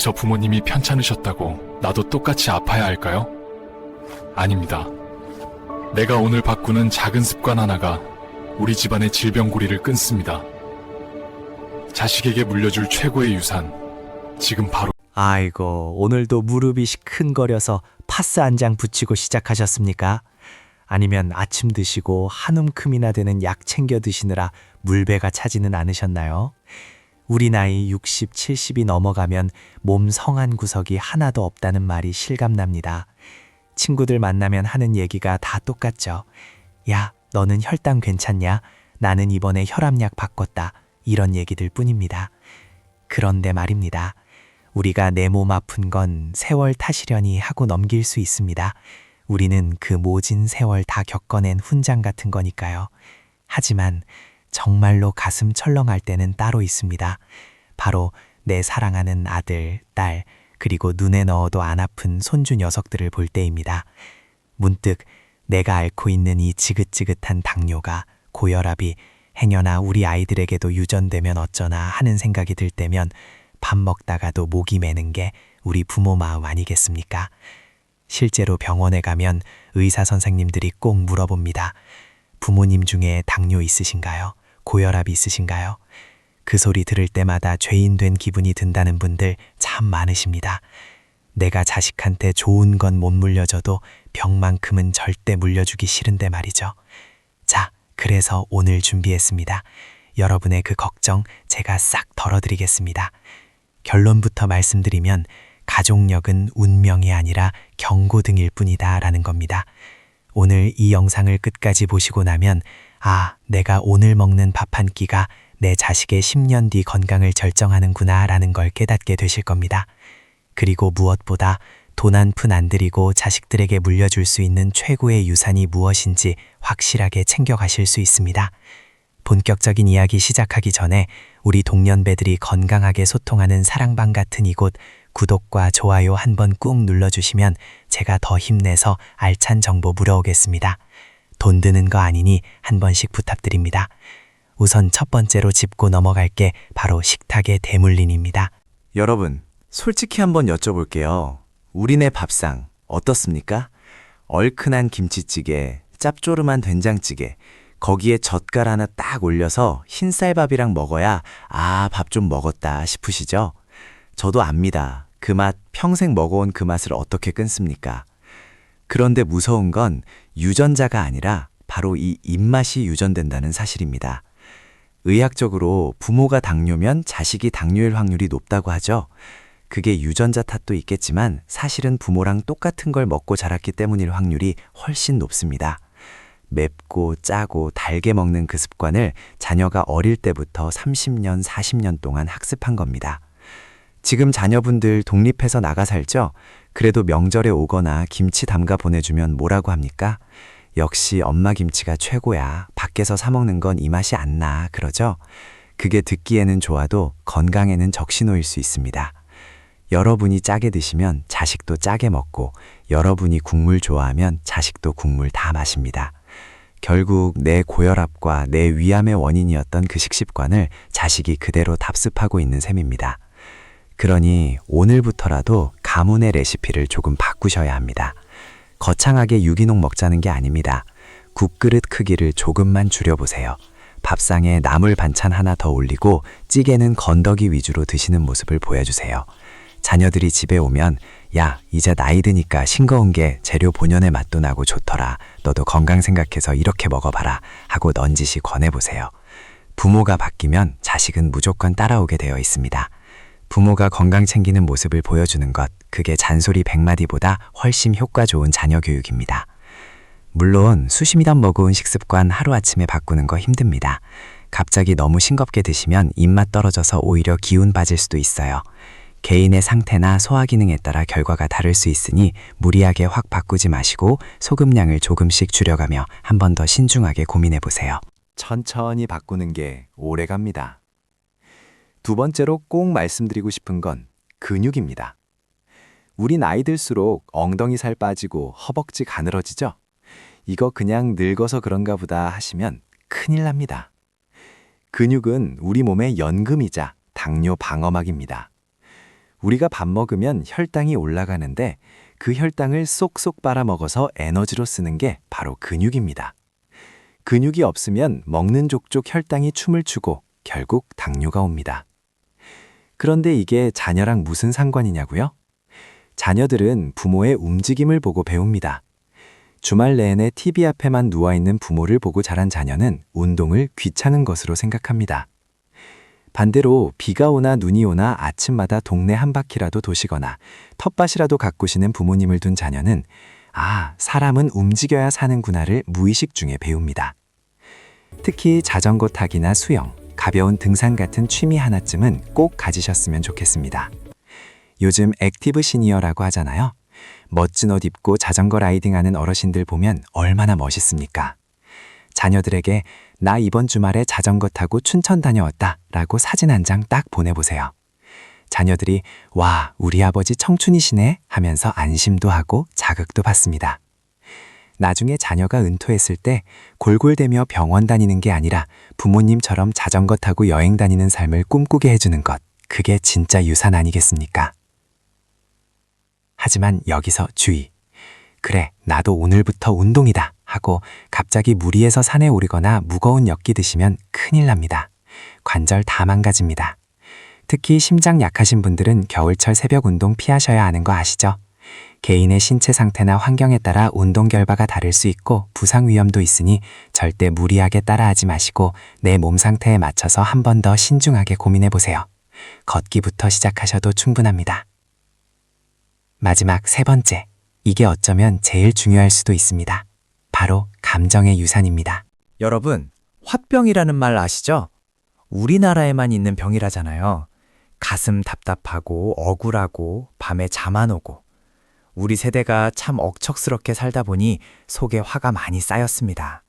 저 부모님이 편찮으셨다고 나도 똑같이 아파야 할까요? 아닙니다. 내가 오늘 바꾸는 작은 습관 하나가 우리 집안의 질병고리를 끊습니다. 자식에게 물려줄 최고의 유산, 지금 바로 아이고, 오늘도 무릎이 시큰거려서 파스 한 장 붙이고 시작하셨습니까? 아니면 아침 드시고 한 움큼이나 되는 약 챙겨 드시느라 물배가 차지는 않으셨나요? 우리 나이 60, 70이 넘어가면 몸 성한 구석이 하나도 없다는 말이 실감납니다. 친구들 만나면 하는 얘기가 다 똑같죠. 야, 너는 혈당 괜찮냐? 나는 이번에 혈압약 바꿨다. 이런 얘기들 뿐입니다. 그런데 말입니다. 우리가 내 몸 아픈 건 세월 탓이려니 하고 넘길 수 있습니다. 우리는 그 모진 세월 다 겪어낸 훈장 같은 거니까요. 하지만 정말로 가슴 철렁할 때는 따로 있습니다. 바로 내 사랑하는 아들, 딸, 그리고 눈에 넣어도 안 아픈 손주 녀석들을 볼 때입니다. 문득 내가 앓고 있는 이 지긋지긋한 당뇨가 고혈압이 행여나 우리 아이들에게도 유전되면 어쩌나 하는 생각이 들 때면 밥 먹다가도 목이 메는 게 우리 부모 마음 아니겠습니까? 실제로 병원에 가면 의사 선생님들이 꼭 물어봅니다. 부모님 중에 당뇨 있으신가요? 고혈압 있으신가요? 그 소리 들을 때마다 죄인 된 기분이 든다는 분들 참 많으십니다. 내가 자식한테 좋은 건 못 물려줘도 병만큼은 절대 물려주기 싫은데 말이죠. 자, 그래서 오늘 준비했습니다. 여러분의 그 걱정 제가 싹 덜어드리겠습니다. 결론부터 말씀드리면 가족력은 운명이 아니라 경고등일 뿐이다 라는 겁니다. 오늘 이 영상을 끝까지 보시고 나면 아, 내가 오늘 먹는 밥 한 끼가 내 자식의 10년 뒤 건강을 결정하는구나 라는 걸 깨닫게 되실 겁니다. 그리고 무엇보다 돈 한 푼 안 들이고 자식들에게 물려줄 수 있는 최고의 유산이 무엇인지 확실하게 챙겨가실 수 있습니다. 본격적인 이야기 시작하기 전에 우리 동년배들이 건강하게 소통하는 사랑방 같은 이곳 구독과 좋아요 한번 꾹 눌러주시면 제가 더 힘내서 알찬 정보 물어오겠습니다. 돈 드는 거 아니니 한 번씩 부탁드립니다. 우선 첫 번째로 짚고 넘어갈 게 바로 식탁의 대물림입니다. 여러분, 솔직히 한번 여쭤볼게요. 우리네 밥상 어떻습니까? 얼큰한 김치찌개, 짭조름한 된장찌개, 거기에 젓갈 하나 딱 올려서 흰쌀밥이랑 먹어야 아, 밥 좀 먹었다 싶으시죠? 저도 압니다. 그 맛 평생 먹어온 그 맛을 어떻게 끊습니까? 그런데 무서운 건 유전자가 아니라 바로 이 입맛이 유전된다는 사실입니다. 의학적으로 부모가 당뇨면 자식이 당뇨일 확률이 높다고 하죠. 그게 유전자 탓도 있겠지만 사실은 부모랑 똑같은 걸 먹고 자랐기 때문일 확률이 훨씬 높습니다. 맵고 짜고 달게 먹는 그 습관을 자녀가 어릴 때부터 30년, 40년 동안 학습한 겁니다. 지금 자녀분들 독립해서 나가 살죠? 그래도 명절에 오거나 김치 담가 보내주면 뭐라고 합니까? 역시 엄마 김치가 최고야. 밖에서 사먹는 건 이 맛이 안 나. 그러죠? 그게 듣기에는 좋아도 건강에는 적신호일 수 있습니다. 여러분이 짜게 드시면 자식도 짜게 먹고 여러분이 국물 좋아하면 자식도 국물 다 마십니다. 결국 내 고혈압과 내 위암의 원인이었던 그 식습관을 자식이 그대로 답습하고 있는 셈입니다. 그러니 오늘부터라도 가문의 레시피를 조금 바꾸셔야 합니다. 거창하게 유기농 먹자는 게 아닙니다. 국그릇 크기를 조금만 줄여보세요. 밥상에 나물 반찬 하나 더 올리고 찌개는 건더기 위주로 드시는 모습을 보여주세요. 자녀들이 집에 오면 야 이제 나이 드니까 싱거운 게 재료 본연의 맛도 나고 좋더라. 너도 건강 생각해서 이렇게 먹어봐라 하고 넌지시 권해보세요. 부모가 바뀌면 자식은 무조건 따라오게 되어 있습니다. 부모가 건강 챙기는 모습을 보여주는 것, 그게 잔소리 100마디보다 훨씬 효과 좋은 자녀 교육입니다. 물론 수시미단 먹어온 식습관 하루아침에 바꾸는 거 힘듭니다. 갑자기 너무 싱겁게 드시면 입맛 떨어져서 오히려 기운 빠질 수도 있어요. 개인의 상태나 소화 기능에 따라 결과가 다를 수 있으니 무리하게 확 바꾸지 마시고 소금량을 조금씩 줄여가며 한 번 더 신중하게 고민해 보세요. 천천히 바꾸는 게 오래 갑니다. 두 번째로 꼭 말씀드리고 싶은 건 근육입니다. 우리 나이 들수록 엉덩이 살 빠지고 허벅지 가늘어지죠? 이거 그냥 늙어서 그런가 보다 하시면 큰일 납니다. 근육은 우리 몸의 연금이자 당뇨 방어막입니다. 우리가 밥 먹으면 혈당이 올라가는데 그 혈당을 쏙쏙 빨아먹어서 에너지로 쓰는 게 바로 근육입니다. 근육이 없으면 먹는 족족 혈당이 춤을 추고 결국 당뇨가 옵니다. 그런데 이게 자녀랑 무슨 상관이냐고요? 자녀들은 부모의 움직임을 보고 배웁니다. 주말 내내 TV 앞에만 누워있는 부모를 보고 자란 자녀는 운동을 귀찮은 것으로 생각합니다. 반대로 비가 오나 눈이 오나 아침마다 동네 한 바퀴라도 도시거나 텃밭이라도 가꾸시는 부모님을 둔 자녀는 아, 사람은 움직여야 사는구나를 무의식 중에 배웁니다. 특히 자전거 타기나 수영, 가벼운 등산 같은 취미 하나쯤은 꼭 가지셨으면 좋겠습니다. 요즘 액티브 시니어라고 하잖아요. 멋진 옷 입고 자전거 라이딩하는 어르신들 보면 얼마나 멋있습니까? 자녀들에게 나 이번 주말에 자전거 타고 춘천 다녀왔다 라고 사진 한 장 딱 보내보세요. 자녀들이 와, 우리 아버지 청춘이시네 하면서 안심도 하고 자극도 받습니다. 나중에 자녀가 은퇴했을 때 골골대며 병원 다니는 게 아니라 부모님처럼 자전거 타고 여행 다니는 삶을 꿈꾸게 해주는 것. 그게 진짜 유산 아니겠습니까? 하지만 여기서 주의. 그래, 나도 오늘부터 운동이다 하고 갑자기 무리해서 산에 오르거나 무거운 엿기 드시면 큰일 납니다. 관절 다 망가집니다. 특히 심장 약하신 분들은 겨울철 새벽 운동 피하셔야 하는 거 아시죠? 개인의 신체 상태나 환경에 따라 운동 결과가 다를 수 있고 부상 위험도 있으니 절대 무리하게 따라하지 마시고 내 몸 상태에 맞춰서 한 번 더 신중하게 고민해 보세요. 걷기부터 시작하셔도 충분합니다. 마지막 세 번째. 이게 어쩌면 제일 중요할 수도 있습니다. 바로 감정의 유산입니다. 여러분, 화병이라는 말 아시죠? 우리나라에만 있는 병이라잖아요. 가슴 답답하고 억울하고 밤에 잠 안 오고. 우리 세대가 참 억척스럽게 살다 보니 속에 화가 많이 쌓였습니다.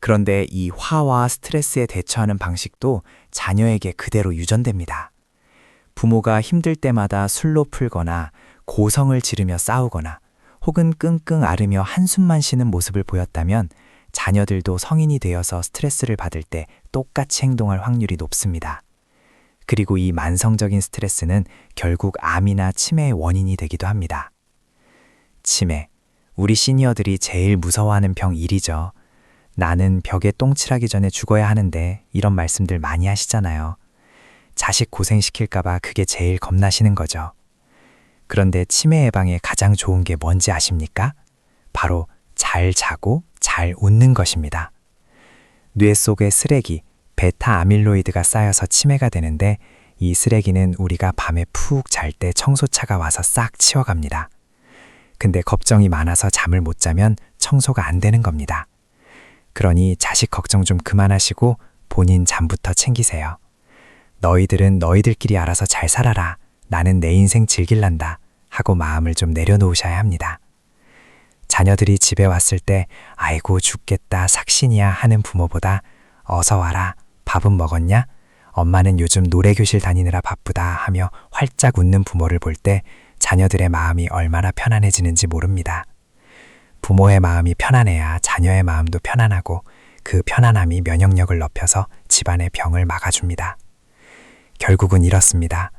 그런데 이 화와 스트레스에 대처하는 방식도 자녀에게 그대로 유전됩니다. 부모가 힘들 때마다 술로 풀거나 고성을 지르며 싸우거나 혹은 끙끙 앓으며 한숨만 쉬는 모습을 보였다면 자녀들도 성인이 되어서 스트레스를 받을 때 똑같이 행동할 확률이 높습니다. 그리고 이 만성적인 스트레스는 결국 암이나 치매의 원인이 되기도 합니다. 치매. 우리 시니어들이 제일 무서워하는 병 1이죠. 나는 벽에 똥칠하기 전에 죽어야 하는데 이런 말씀들 많이 하시잖아요. 자식 고생시킬까봐 그게 제일 겁나시는 거죠. 그런데 치매 예방에 가장 좋은 게 뭔지 아십니까? 바로 잘 자고 잘 웃는 것입니다. 뇌 속에 쓰레기, 베타 아밀로이드가 쌓여서 치매가 되는데 이 쓰레기는 우리가 밤에 푹 잘 때 청소차가 와서 싹 치워갑니다. 근데 걱정이 많아서 잠을 못 자면 청소가 안 되는 겁니다. 그러니 자식 걱정 좀 그만하시고 본인 잠부터 챙기세요. 너희들은 너희들끼리 알아서 잘 살아라. 나는 내 인생 즐길란다. 하고 마음을 좀 내려놓으셔야 합니다. 자녀들이 집에 왔을 때 아이고 죽겠다 삭신이야 하는 부모보다 어서 와라 밥은 먹었냐? 엄마는 요즘 노래교실 다니느라 바쁘다 하며 활짝 웃는 부모를 볼 때 자녀들의 마음이 얼마나 편안해지는지 모릅니다. 부모의 마음이 편안해야 자녀의 마음도 편안하고 그 편안함이 면역력을 높여서 집안의 병을 막아줍니다. 결국은 이렇습니다.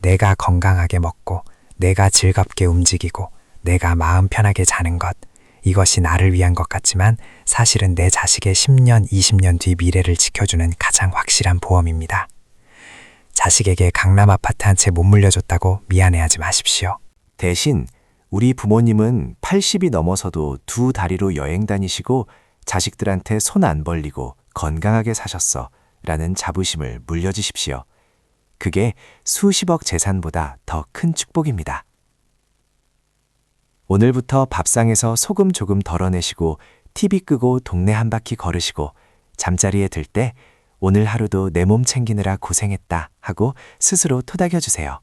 내가 건강하게 먹고 내가 즐겁게 움직이고 내가 마음 편하게 자는 것. 이것이 나를 위한 것 같지만 사실은 내 자식의 10년, 20년 뒤 미래를 지켜주는 가장 확실한 보험입니다. 자식에게 강남 아파트 한 채 못 물려줬다고 미안해하지 마십시오. 대신 우리 부모님은 80이 넘어서도 두 다리로 여행 다니시고 자식들한테 손 안 벌리고 건강하게 사셨어 라는 자부심을 물려주십시오. 그게 수십억 재산보다 더 큰 축복입니다. 오늘부터 밥상에서 소금 조금 덜어내시고 TV 끄고 동네 한 바퀴 걸으시고 잠자리에 들 때 오늘 하루도 내 몸 챙기느라 고생했다 하고 스스로 토닥여 주세요.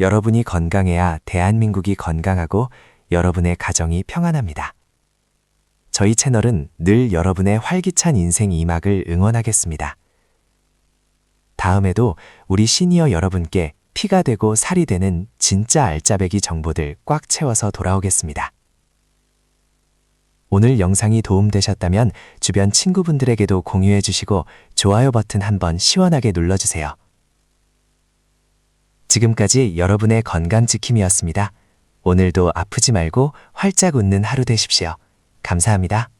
여러분이 건강해야 대한민국이 건강하고 여러분의 가정이 평안합니다. 저희 채널은 늘 여러분의 활기찬 인생 이막을 응원하겠습니다. 다음에도 우리 시니어 여러분께 피가 되고 살이 되는 진짜 알짜배기 정보들 꽉 채워서 돌아오겠습니다. 오늘 영상이 도움되셨다면 주변 친구분들에게도 공유해 주시고 좋아요 버튼 한번 시원하게 눌러주세요. 지금까지 여러분의 건강 지킴이었습니다. 오늘도 아프지 말고 활짝 웃는 하루 되십시오. 감사합니다.